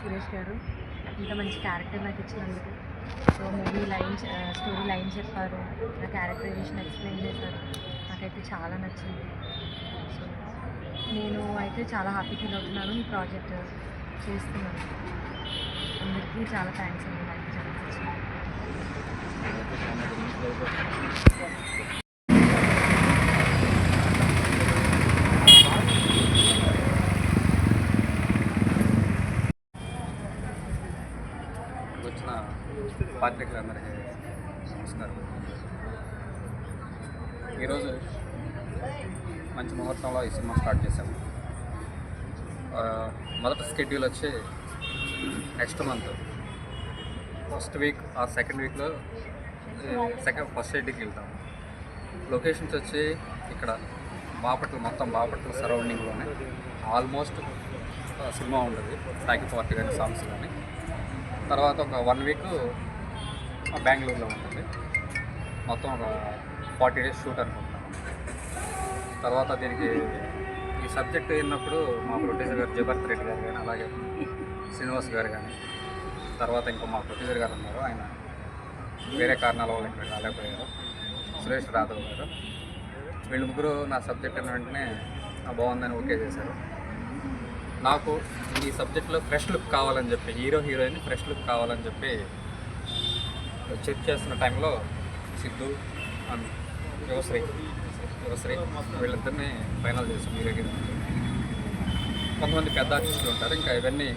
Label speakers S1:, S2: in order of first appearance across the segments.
S1: సురేష్ గారు. ఇంత మంచి క్యారెక్టర్ నాకు ఇచ్చినందుకు. So movie line story line చెప్పారు. నా క్యారెక్టరైజేషన్ ఎక్స్ప్లెయిన్ చేశారు. నాకైతే చాలా నచ్చింది. సో నేను అయితే చాలా హ్యాపీ ఫీల్ అవుతున్నాను. ఈ ప్రాజెక్ట్ చేస్తున్నాను. అందరికీ చాలా థ్యాంక్స్ అండి. నాకు చాలా ఇక్కడికి
S2: వచ్చిన పాత్రికులందరికీ నమస్కారం. ఈరోజు మంచి ముహూర్తంలో ఈ సినిమా స్టార్ట్ చేశాము మొదటి స్కెడ్యూల్ వచ్చి నెక్స్ట్ మంత్ ఫస్ట్ వీక్ ఆ సెకండ్ వీక్లో సెకండ్ ఫస్ట్ ఎయిడ్కి వెళ్తాము లొకేషన్స్ వచ్చి ఇక్కడ బాపట్ల మొత్తం బాపట్ల సరౌండింగ్లోనే ఆల్మోస్ట్ సినిమా ఉండదు. తాకి పార్టీ కానీ సాంగ్స్ కానీ. తర్వాత ఒక వన్ వీక్ బెంగళూరులో ఉంటుంది. మొత్తం ఒక ఫార్టీ డేస్ షూట్ అనుకుంటున్నాను తర్వాత దీనికి ఈ సబ్జెక్ట్ విన్నప్పుడు మా ప్రొడ్యూసర్ గారు జబర్త్ రెడ్డి గారు కానీ అలాగే శ్రీనివాస్ గారు కానీ తర్వాత ఇంకో మా ప్రొడ్యూసర్ గారు ఉన్నారు. ఆయన వేరే కారణాల వల్ల ఇక్కడ రాలేకపోయారు. సురేష్ రాఘవ్ గారు. వీళ్ళు ముగ్గురు నా సబ్జెక్ట్ అన్న వెంటనే బాగుందని ఓకే చేశారు. నాకు ఈ సబ్జెక్ట్లో ఫ్రెష్ లుక్ కావాలని చెప్పి హీరో హీరోయిన్ ఫ్రెష్ లుక్ కావాలని చెప్పి చెక్ చేస్తున్న టైంలో సిద్ధు అండ్ యువశ్రీ యువశ్రీ వీళ్ళిద్దరిని ఫైనల్ చేసాం హీరో హీరోయిన్. కొంతమంది పెద్ద ఆర్టిస్టులు ఉంటారు ఇంకా ఇవన్నీ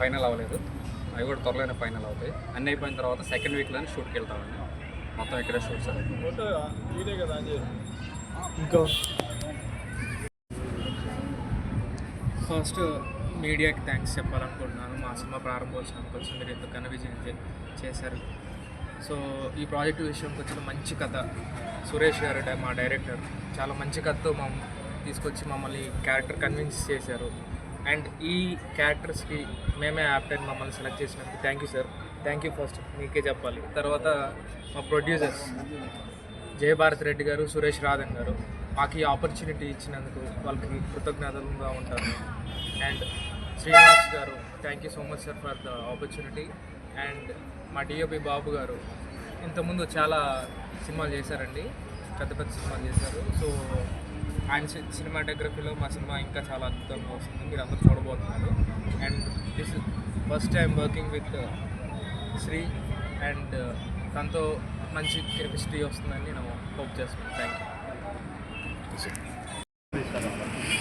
S2: ఫైనల్ అవ్వలేదు. అవి కూడా త్వరలోనే ఫైనల్ అవుతాయి. అన్నీ అయిపోయిన తర్వాత సెకండ్ వీక్లోనే షూట్కి వెళ్తామండి. మొత్తం ఇక్కడే షూట్ సార్.
S3: ఇంకా. ఫస్ట్ మీడియాకి థ్యాంక్స్ చెప్పాలనుకుంటున్నాను. మా సినిమా ప్రారంభోత్సవం కోసం మీరు ఇంత ఘన విజయం చే- చేశారు. సో ఈ ప్రాజెక్ట్ విషయంకి వచ్చిన మంచి కథ. సురేష్ గారు మా డైరెక్టర్ చాలా మంచి కథతో మా తీసుకొచ్చి మమ్మల్ని క్యారెక్టర్ కన్విన్స్ చేశారు. అండ్ ఈ క్యారెక్టర్స్కి మేమే యాప్ట్ అని మమ్మల్ని సెలెక్ట్ చేసినందుకు thank you sir. Thank you first మీకే చెప్పాలి. తర్వాత మా ప్రొడ్యూసర్స్ జయభారత్ రెడ్డి గారు సురేష్ రాధన్ గారు మాకు ఈ ఆపర్చునిటీ ఇచ్చినందుకు వాళ్ళకి కృతజ్ఞతలుగా ఉంటారు and Srinivas garu thank you so much sir for the opportunity and మా డిఓపి బాబు గారు ఇంతకుముందు చాలా సినిమాలు చేశారండి పెద్ద పెద్ద సినిమాలు చేశారు. సో ఆయన సినిమాటోగ్రఫీలో మా సినిమా ఇంకా చాలా అద్భుతంగా వస్తుంది మీరు అందరూ చూడబోతున్నారు. And this first time working with Sri and తనతో మంచి కెమిస్ట్రీ వస్తుందని నేను హోప్ చేస్తున్నాను. థ్యాంక్ యూ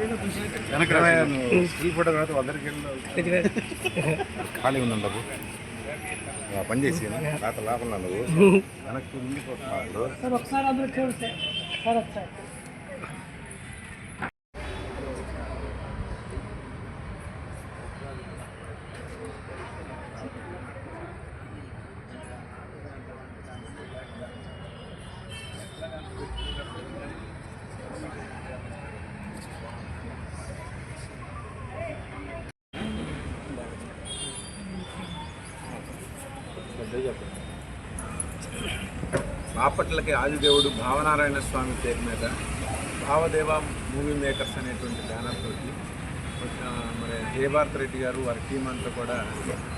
S4: వెనక స్టిల్ అందరికి ఖాళీ ఉందండి డబ్బు పని చేసి రాత లోపల నువ్వు. వెనక్కి ఉండిపోతున్నాడు. బాపట్లకి ఆదిదేవుడు భావనారాయణ స్వామి పేరు మీద భావదేవ మూవీ మేకర్స్ అనేటువంటి బ్యానర్ తోటి మరి జయభారత్ రెడ్డి గారు వారి టీం అంతా కూడా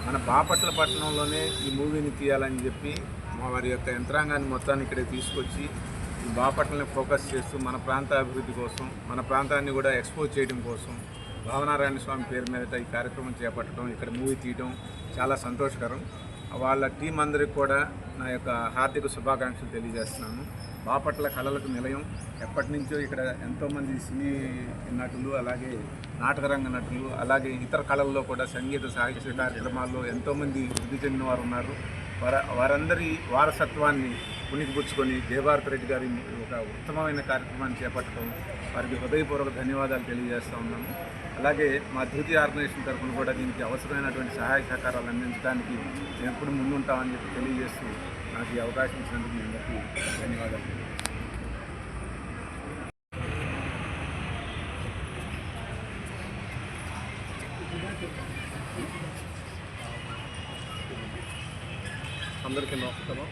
S4: మన బాపట్ల పట్టణంలోనే ఈ మూవీని తీయాలని చెప్పి మా వారి యొక్క యంత్రాంగాన్ని మొత్తాన్ని ఇక్కడే తీసుకొచ్చి ఈ బాపట్లని ఫోకస్ చేస్తూ మన ప్రాంత అభివృద్ధి కోసం మన ప్రాంతాన్ని కూడా ఎక్స్పోజ్ చేయడం కోసం భావనారాయణ స్వామి పేరు మీద ఈ కార్యక్రమం చేపట్టడం ఇక్కడ మూవీ తీయడం చాలా సంతోషకరం. వాళ్ళ టీం అందరికి కూడా నా యొక్క హార్దిక శుభాకాంక్షలు తెలియజేస్తున్నాను. బాపట్ల కళలకు నిలయం. ఎప్పటి నుంచో ఇక్కడ ఎంతోమంది సినీ నటులు అలాగే నాటకరంగ నటులు అలాగే ఇతర కళల్లో కూడా సంగీత సాహిత్య కార్యక్రమాల్లో ఎంతోమంది వృద్ధి చెందిన వారు ఉన్నారు. వారందరి వారసత్వాన్ని పుణికిపుచ్చుకొని దేవారత రెడ్డి గారి ఒక ఉత్తమమైన కార్యక్రమాన్ని చేపట్టడం వారికి హృదయపూర్వక ధన్యవాదాలు తెలియజేస్తూ ఉన్నాను. అలాగే మా ధృతి ఆర్గనైజేషన్ తరఫున కూడా దీనికి అవసరమైనటువంటి సహాయ సహకారాలు అందించడానికి మేము ఎప్పుడు ముందుంటామని చెప్పి తెలియజేస్తూ నాకు ఈ అవకాశం ఇచ్చినందుకు మీ అందరికీ ధన్యవాదాలు
S5: అందరికీ నమస్కారం.